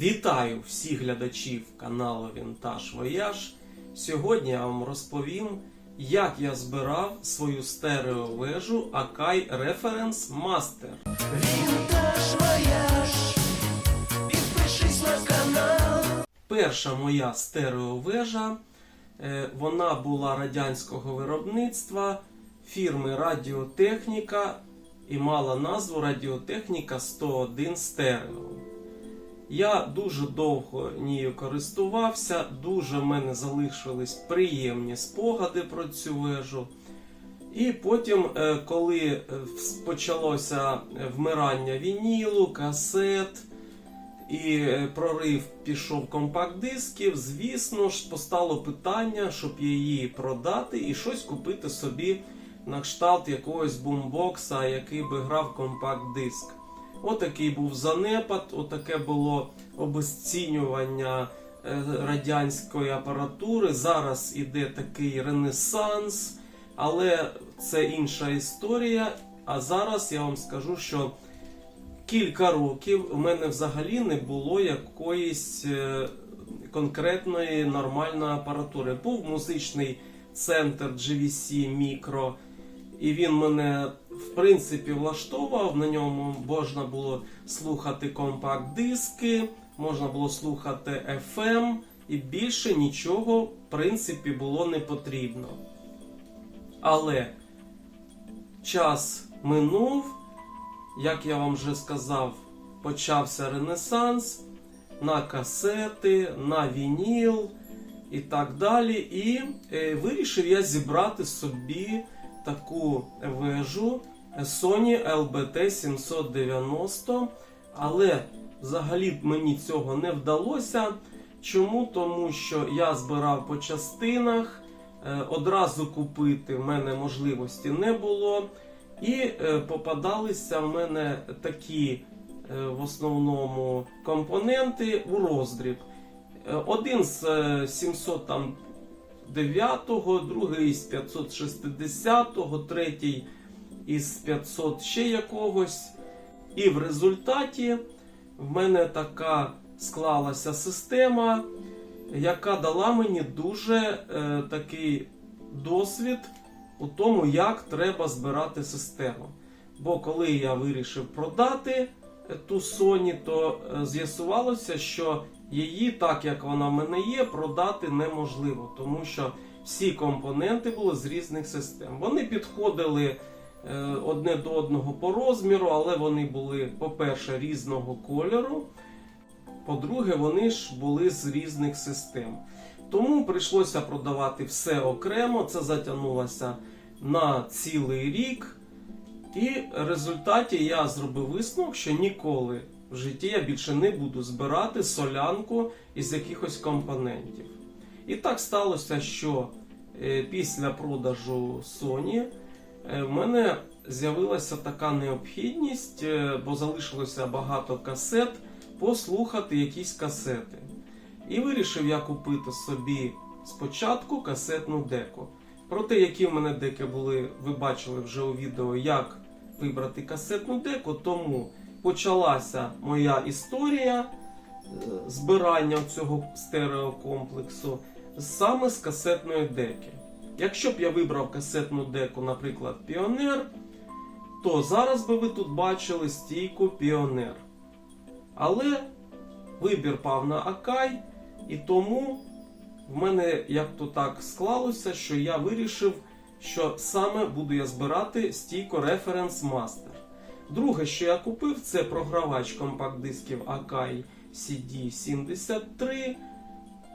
Вітаю всіх глядачів каналу Вінтаж Вояж. Сьогодні я вам розповім, як я збирав свою стереовежу Akai Reference Master. Винтаж вояж, підпишись на канал. Перша моя стереовежа, е, вона була радянського виробництва фірми Радіотехніка і мала назву Радіотехніка 101 Стерео. Я дуже довго нею користувався, дуже в мене залишились приємні спогади про цю вежу. І потім, е, коли е, почалося е, вмирання вінілу, касет, і прорив пішов компакт-дисків, звісно ж, постало питання, щоб її продати і щось купити собі на кшталт якогось бумбокса, який би грав компакт-диск. Отакий був занепад, отаке було обесцінювання е, радянської апаратури. Зараз іде такий ренесанс, але це інша історія. А зараз я вам скажу, що кілька років в мене взагалі не було якоїсь е, конкретної нормальної апаратури. Був музичний центр GVC Micro, і він мене в принципі влаштовував. На ньому можна було слухати компакт-диски, можна було слухати FM, і більше нічого в принципі було не потрібно. Але час минув, як я вам вже сказав, почався ренесанс на касети, на вініл і так далі. І е, вирішив я зібрати собі таку вежу Sony LBT 790. Але взагалі мені цього не вдалося. Чому? Тому що я збирав по частинах, е, одразу купити в мене можливості не було. І е, попадалися в мене такі е, в основному компоненти у роздріб. Один з е, 709-го, другий з 560-го, третій із 500 ще якогось. І в результаті в мене така склалася система, яка дала мені дуже е, такий досвід у тому, як треба збирати систему. Бо коли я вирішив продати е, ту Sony, то е, з'ясувалося, що її, так як вона в мене є, продати неможливо, тому що всі компоненти були з різних систем. Вони підходили е, одне до одного по розміру, але вони були, по-перше, різного кольору. По-друге, вони ж були з різних систем. Тому прийшлося продавати все окремо. Це затягнулося на цілий рік. І в результаті я зробив висновок, що ніколи в житті я більше не буду збирати солянку із якихось компонентів. І так сталося, що е, після продажу Sony е, в мене з'явилася така необхідність, е, бо залишилося багато касет, послухати якісь касети. І вирішив я купити собі спочатку касетну деку. Про те, які в мене деки були, ви бачили вже у відео, як вибрати касетну деку, тому почалася моя історія е, збирання цього стереокомплексу саме з касетної деки. Якщо б я вибрав касетну деку, наприклад, Піонер, то зараз би ви тут бачили стійку Піонер. Але вибір пав на Акай, і тому в мене як то так склалося, що я вирішив, що саме буду я збирати стійку Reference Master. Друге, що я купив, це програвач компакт-дисків Akai CD73.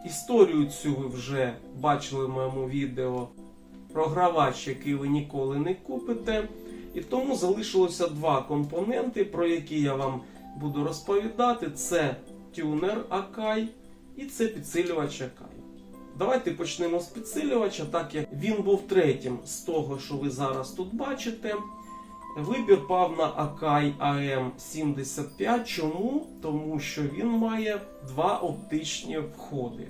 Історію цю ви вже бачили в моєму відео. Програвач, який ви ніколи не купите. І тому залишилося два компоненти, про які я вам буду розповідати: це тюнер Akai і це підсилювач Akai. Давайте почнемо з підсилювача, так як він був третім з того, що ви зараз тут бачите. Вибір пав на Akai AM75. Чому? Тому що він має два оптичні входи.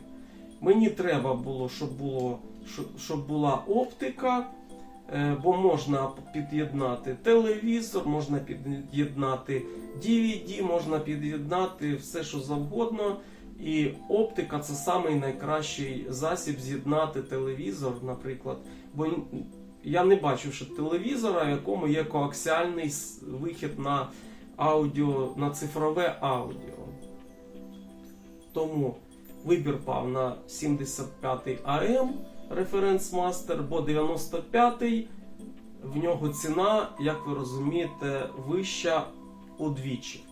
Мені треба було, щоб, було, щоб- була оптика е, бо можна під'єднати телевізор, можна під'єднати DVD, можна під'єднати все, що завгодно. І оптика це самий найкращий засіб з'єднати телевізор, наприклад. Бо я не бачив ще телевізора, в якому є коаксіальний вихід на аудіо, на цифрове аудіо. Тому вибір пав на 75-й АМ референс мастер, бо 95-й в нього ціна, як ви розумієте, вища удвічі.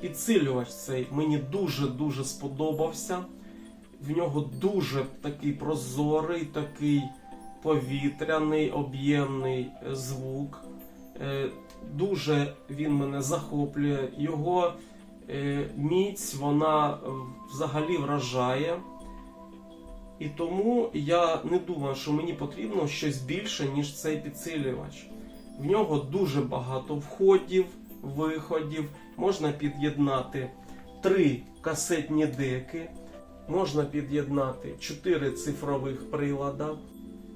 Підсилювач цей мені дуже-дуже сподобався. В нього дуже такий прозорий, такий повітряний, об'ємний звук. Е, Дуже він мене захоплює. Його е, міць вона взагалі вражає. І тому я не думаю, що мені потрібно щось більше, ніж цей підсилювач. В нього дуже багато входів, виходів. Можна під'єднати три касетні деки, можна під'єднати 4 цифрових прилада.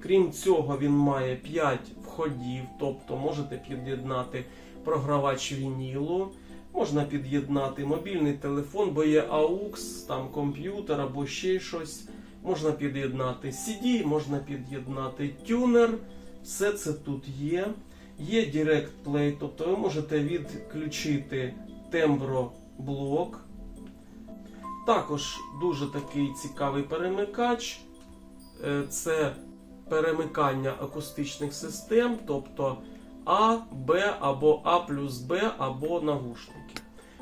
Крім цього, він має 5 входів, тобто можете під'єднати програвач вінілу, можна під'єднати мобільний телефон, бо є AUX, там комп'ютер або ще щось. Можна під'єднати CD, можна під'єднати тюнер. Все це тут є. Є Direct Play, тобто ви можете відключити темброблок. Також дуже такий цікавий перемикач. Е, Це перемикання акустичних систем, тобто А, Б або А плюс Б або навушники.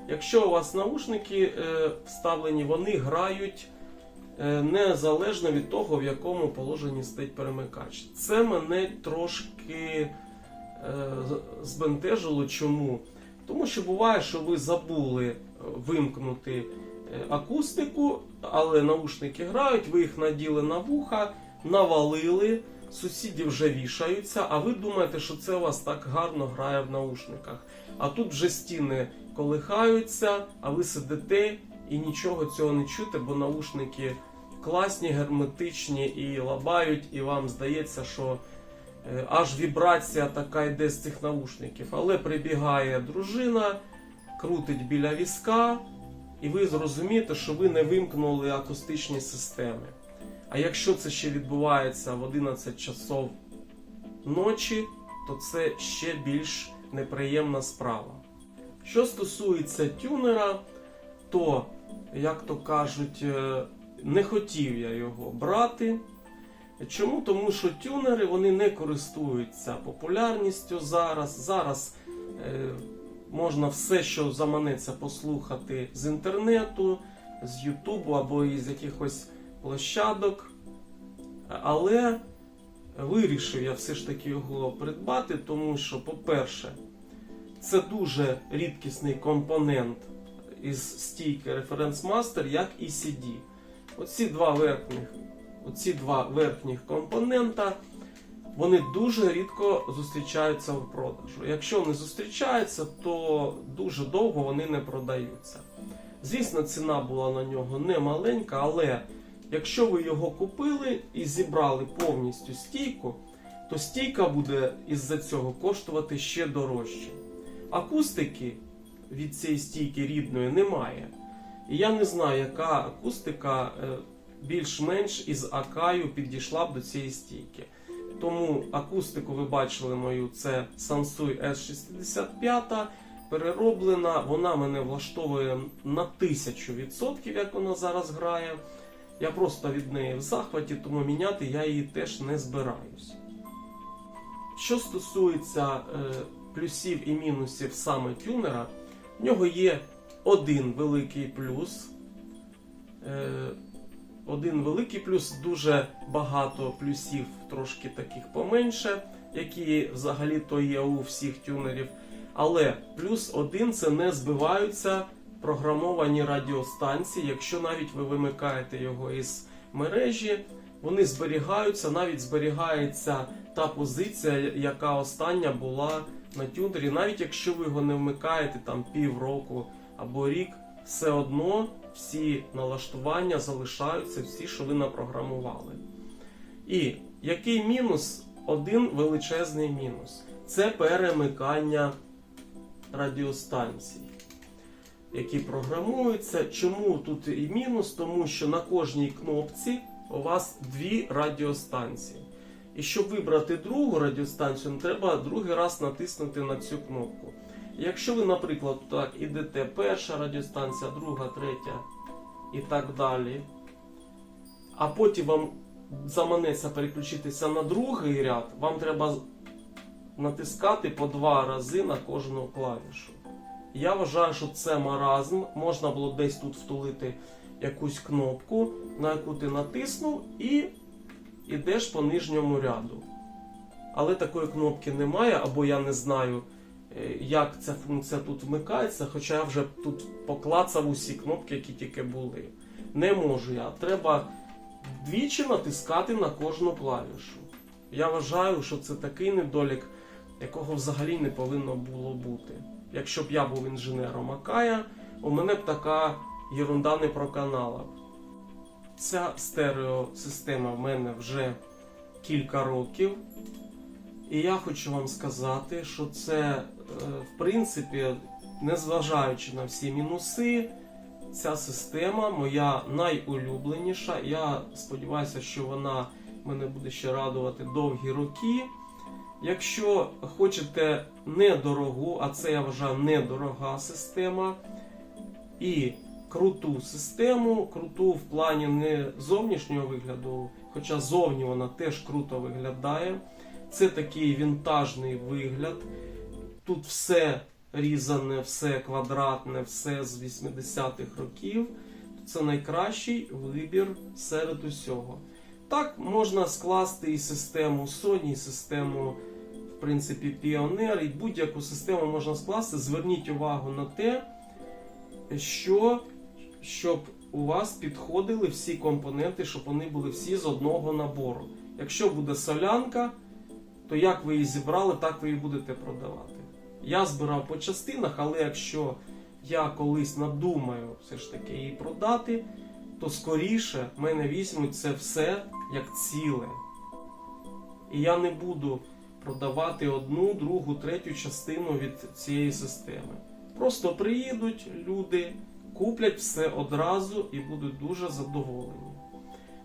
Якщо у вас навушники е, вставлені, вони грають е, незалежно від того, в якому положенні стоїть перемикач. Це мене трошки е, збентежило. Чому? Тому що буває, що ви забули вимкнути акустику, але наушники грають, ви їх наділи на вуха, навалили, сусіди вже вішаються, а ви думаєте, що це у вас так гарно грає в наушниках. А тут вже стіни колихаються, а ви сидите і нічого цього не чуєте, бо наушники класні, герметичні і лабають, і вам здається, що е, аж вібрація така йде з цих наушників. Але прибігає дружина, крутить біля візка, і ви зрозумієте, що ви не вимкнули акустичні системи. А якщо це ще відбувається в 11 часов ночі, то це ще більш неприємна справа. Що стосується тюнера, то, як то кажуть, е, не хотів я його брати. Чому? Тому що тюнери вони не користуються популярністю зараз. Зараз е, можна все, що заманеться послухати з інтернету, з Ютубу або із якихось площадок. Але вирішив я все ж таки його придбати, тому що, по-перше, це дуже рідкісний компонент із стійки Reference Master, як і CD. Оці два верхніх, оці два верхніх компонента вони дуже рідко зустрічаються в продажу. Якщо вони зустрічаються, то дуже довго вони не продаються. Звісно, ціна була на нього не маленька, але якщо ви його купили і зібрали повністю стійку, то стійка буде із-за цього коштувати ще дорожче. Акустики від цієї стійки рідної немає. І я не знаю, яка акустика е, більш-менш із Акаю підійшла б до цієї стійки. Тому акустику ви бачили мою, це Sansui S65, перероблена. Вона мене влаштовує на 1000%, як вона зараз грає. Я просто від неї в захваті, тому міняти я її теж не збираюсь. Що стосується е, плюсів і мінусів саме тюнера, в нього є один великий плюс. Е, один великий плюс, дуже багато плюсів, трошки таких поменше, які взагалі то є у всіх тюнерів. Але плюс один це не збиваються програмовані радіостанції. Якщо навіть ви вимикаєте його із мережі, вони зберігаються, навіть зберігається та позиція, яка остання була на тюнері. Навіть якщо ви його не вмикаєте там півроку або рік, все одно всі налаштування залишаються, всі, що ви напрограмували. І який мінус один величезний мінус це перемикання радіостанцій, які програмуються. Чому тут і мінус? Тому що на кожній кнопці у вас дві радіостанції. І щоб вибрати другу радіостанцію, треба другий раз натиснути на цю кнопку. Якщо ви, наприклад, так ідете перша радіостанція, друга, третя і так далі, а потім вам заманеться переключитися на другий ряд, вам треба натискати по два рази на кожну клавішу. Я вважаю, що це маразм. Можна було десь тут втулити якусь кнопку, на яку ти натиснув, і йдеш по нижньому ряду. Але такої кнопки немає, або я не знаю, е, як ця функція тут вмикається, хоча я вже тут поклацав усі кнопки, які тільки були. Не можу я. Треба двічі натискати на кожну клавішу. Я вважаю, що це такий недолік, якого взагалі не повинно було бути. Якщо б я був інженером Акая, у мене б така єрунда не проканала. Ця стереосистема в мене вже кілька років. І я хочу вам сказати, що це, е, в принципі, незважаючи на всі мінуси, ця система моя найулюбленіша. Я сподіваюся, що вона мене буде ще радувати довгі роки. Якщо хочете недорогу, а це я вважаю недорога система, і круту систему, круту в плані не зовнішнього вигляду, хоча зовні вона теж круто виглядає. Це такий вінтажний вигляд. Тут все різане, все квадратне, все з 80-х років. Це найкращий вибір серед усього. Так, можна скласти і систему Sony, і систему, принципі, Pioneer, і будь-яку систему можна скласти. Зверніть увагу на те, що щоб у вас підходили всі компоненти, щоб вони були всі з одного набору. Якщо буде солянка, то як ви її зібрали, так ви її будете продавати. Я збирав по частинах, але якщо я колись надумаю все ж таки її продати, то скоріше мене візьмуть це все як ціле. І я не буду продавати одну, другу, третю частину від цієї системи. Просто приїдуть люди, куплять все одразу і будуть дуже задоволені.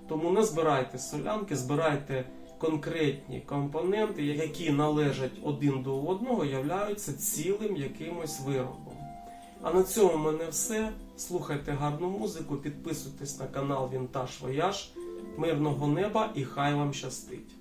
Тому не збирайте солянки, збирайте конкретні компоненти, які належать один до одного, являються цілим якимось виробом. А на цьому в мене все. Слухайте гарну музику, підписуйтесь на канал Вінтаж Вояж. Мирного неба і хай вам щастить!